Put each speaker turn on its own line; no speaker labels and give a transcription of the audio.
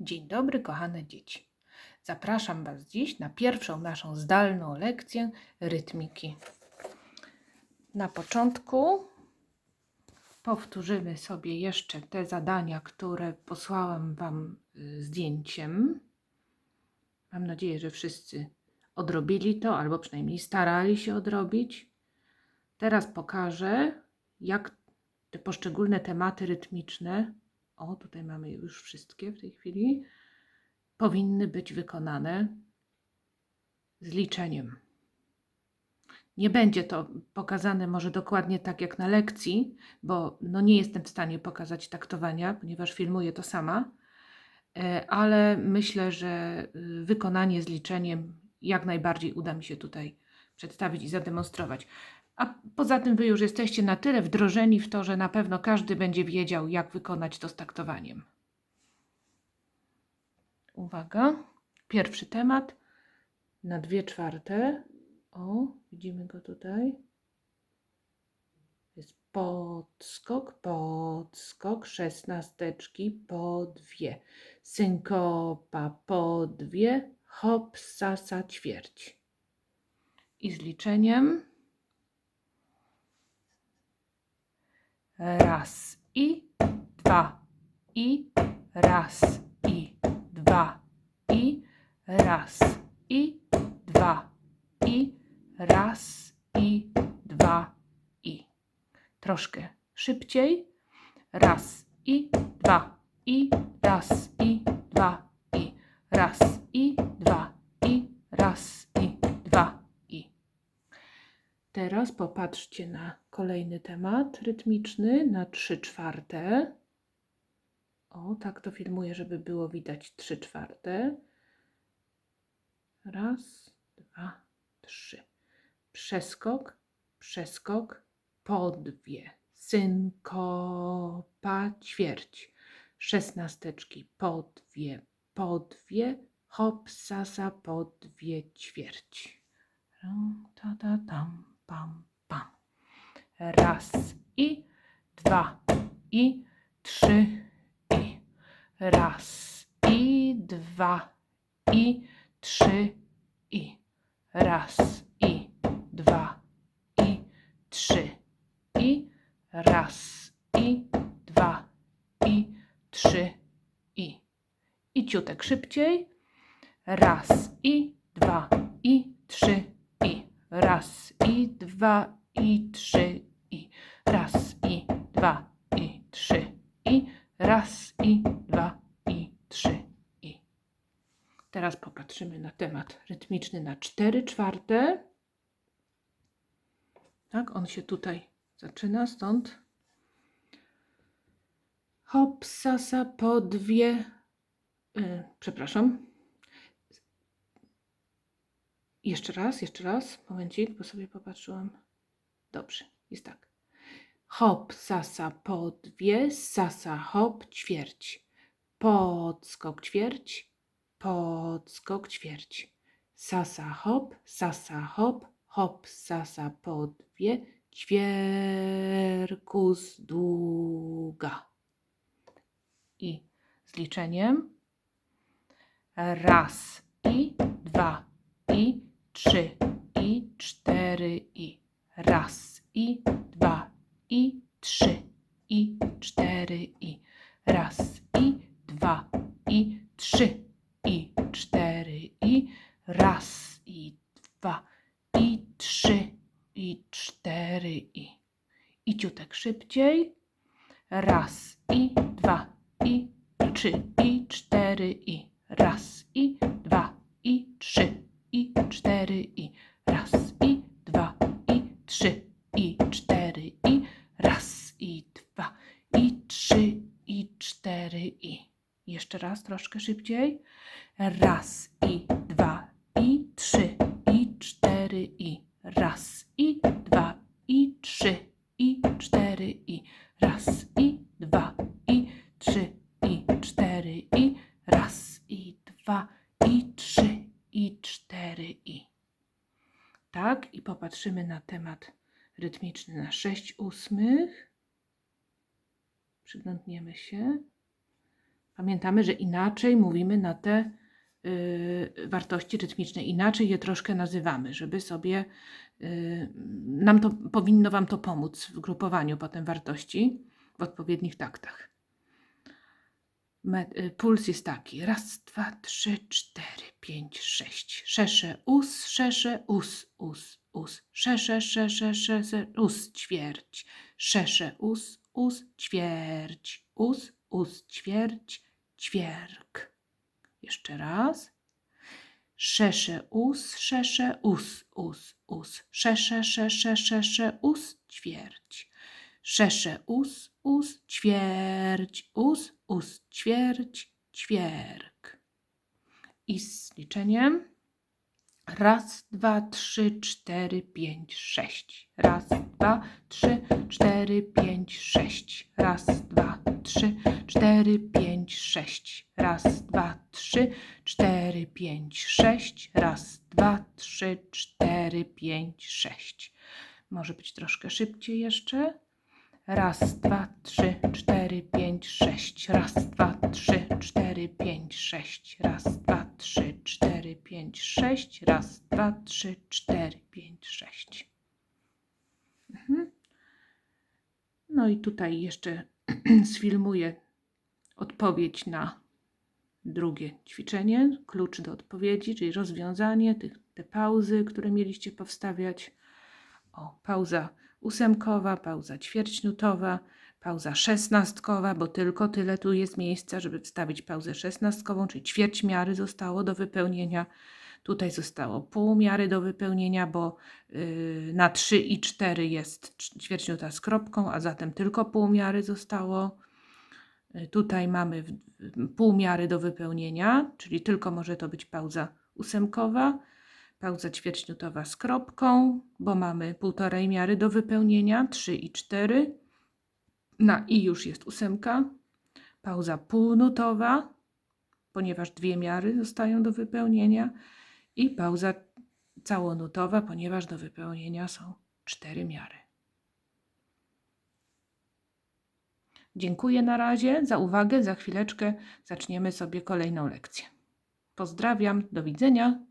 Dzień dobry, kochane dzieci. Zapraszam Was dziś na pierwszą naszą zdalną lekcję rytmiki. Na początku powtórzymy sobie jeszcze te zadania, które posłałam Wam y, zdjęciem. Mam nadzieję, że wszyscy odrobili to, albo przynajmniej starali się odrobić. Teraz pokażę, jak te poszczególne tematy rytmiczne, o tutaj mamy już wszystkie w tej chwili, powinny być wykonane z liczeniem. Nie będzie to pokazane może dokładnie tak jak na lekcji, bo no nie jestem w stanie pokazać taktowania, ponieważ filmuję to sama, e, ale myślę, że y, wykonanie z liczeniem jak najbardziej uda mi się tutaj przedstawić i zademonstrować. A poza tym wy już jesteście na tyle wdrożeni w to, że na pewno każdy będzie wiedział, jak wykonać to z taktowaniem. Uwaga, pierwszy temat na dwie czwarte. O, widzimy go tutaj. Jest podskok, podskok, szesnasteczki po dwie. Synkopa po dwie, hop, sasa, ćwierć. I z liczeniem. Raz. I. Dwa. I. Raz. I. Dwa. I. Raz. I. Dwa. I. Raz. I. Dwa. I. Troszkę szybciej. Raz. I. Dwa. I. Raz. I. Dwa. I. Raz. I. Dwa. I. Raz. I. Dwa. I. Teraz popatrzcie na kolejny temat rytmiczny na trzy czwarte. O, tak to filmuję, żeby było widać trzy czwarte. Raz, dwa, trzy. Przeskok, przeskok, po dwie. Synkopa, ćwierć. Szesnasteczki, po dwie, po dwie. Hop, sasa, po dwie, ćwierć. Ta, ta, tam, pam, pam. Raz i dwa i trzy i raz i dwa i trzy i raz i dwa i trzy i raz i dwa i trzy i. I ciutek szybciej. Raz i dwa i trzy i. Raz i dwa i trzy i. Raz i dwa i trzy i. Raz i dwa teraz popatrzymy na temat rytmiczny na cztery czwarte tak on się tutaj zaczyna stąd hop sasa po dwie y, przepraszam jeszcze raz, jeszcze raz, momencik, bo sobie popatrzyłam. Dobrze, jest tak. Hop, sasa, po dwie, sasa, hop, ćwierć. Podskok, ćwierć, podskok, ćwierć. Sasa, hop, sasa, hop, hop, sasa, po dwie, ćwierkus, długa. I z liczeniem. Raz i dwa i trzy i cztery i raz i dwa i trzy i cztery i raz i dwa i trzy ciutek szybciej. Raz i dwa i trzy i cztery i raz i dwa i trzy i cztery i raz i dwa i trzy i cztery i raz i dwa i trzy i cztery i. Jeszcze raz troszkę szybciej. Raz i dwa i trzy i cztery i. Raz i dwa i trzy i cztery i raz i dwa i trzy i cztery i raz i dwa i trzy i cztery i. Tak, i popatrzymy na temat rytmiczny na sześć ósmych. Przyglądniemy się. Pamiętamy, że inaczej mówimy na te y, wartości rytmiczne, inaczej je troszkę nazywamy, żeby sobie, y, nam to powinno Wam to pomóc w grupowaniu potem wartości w odpowiednich taktach. Y, Puls jest taki. Raz, dwa, trzy, cztery, pięć, sześć. Szesze, us, szesze, us, us, us. Szesze, szesze, szesze, us, ćwierć. Szesze, us, us, ćwierć. Us, us, ćwierć, ćwierk. Jeszcze raz. Szesze, us, szesze, us, us, us. Szesze, szesze, szesze, us, ćwierć. Szesze, us, us, ćwierć, us, us, ćwierć, ćwierk. I z liczeniem. Raz, dwa, trzy, cztery, pięć, sześć. Raz, dwa, trzy, cztery, pięć, sześć. Raz, dwa, trzy, cztery, pięć, sześć. Raz, dwa, trzy, cztery, pięć, sześć. Raz, dwa, trzy, cztery, pięć, sześć. Może być troszkę szybciej jeszcze. Raz, dwa, trzy, cztery, pięć, sześć. Raz, dwa, trzy, cztery, pięć, sześć. Raz, dwa, trzy, cztery, pięć, sześć. Raz, dwa, trzy, cztery, pięć, sześć. Mhm. No i tutaj jeszcze sfilmuję odpowiedź na drugie ćwiczenie, klucz do odpowiedzi, czyli rozwiązanie tych, te pauzy, które mieliście powstawiać. O, pauza ósemkowa, pauza ćwierćnutowa, pauza szesnastkowa, bo tylko tyle tu jest miejsca, żeby wstawić pauzę szesnastkową, czyli ćwierć miary zostało do wypełnienia. Tutaj zostało pół miary do wypełnienia, bo yy, na 3 i 4 jest ćwierćnuta z kropką, a zatem tylko pół miary zostało. Y, Tutaj mamy pół miary do wypełnienia, czyli tylko może to być pauza ósemkowa pauza ćwierćnutowa z kropką, bo mamy półtorej miary do wypełnienia, 3 i 4. Na i już jest ósemka. Pauza półnutowa, ponieważ dwie miary zostają do wypełnienia i pauza całonutowa, ponieważ do wypełnienia są cztery miary. Dziękuję na razie za uwagę. Za chwileczkę zaczniemy sobie kolejną lekcję. Pozdrawiam, do widzenia.